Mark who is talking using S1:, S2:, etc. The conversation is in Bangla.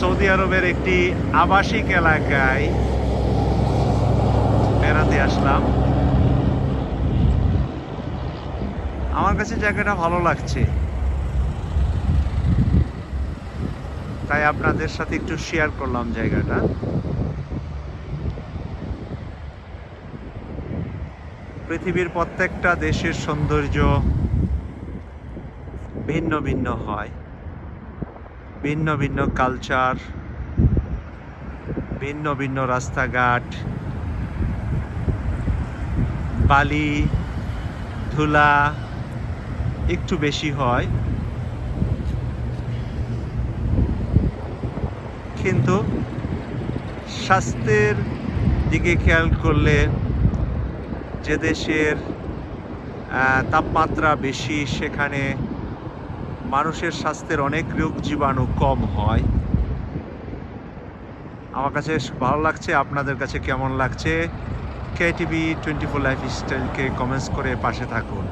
S1: সৌদি আরবের একটি আবাসিক এলাকায় বেড়াতে আসলাম। আমার কাছে জায়গাটা ভালো লাগছে। তাই আপনাদের সাথে একটু শেয়ার করলাম জায়গাটা। পৃথিবীর প্রত্যেকটা দেশের সৌন্দর্য ভিন্ন ভিন্ন হয়। ভিন্ন ভিন্ন কালচার, ভিন্ন ভিন্ন রাস্তাঘাট, বালি, ধুলা একটু বেশি হয়। কিন্তু স্বাস্থ্যের দিকে খেয়াল করলে যে দেশের তাপমাত্রা বেশি সেখানে মানুষের স্বাস্থ্যের অনেক রোগ জীবাণু কম হয়। আমার কাছে ভালো লাগছে, আপনাদের কাছে কেমন লাগছে? K TV twenty four life স্টাইলকে comments করে পাশে থাকুন।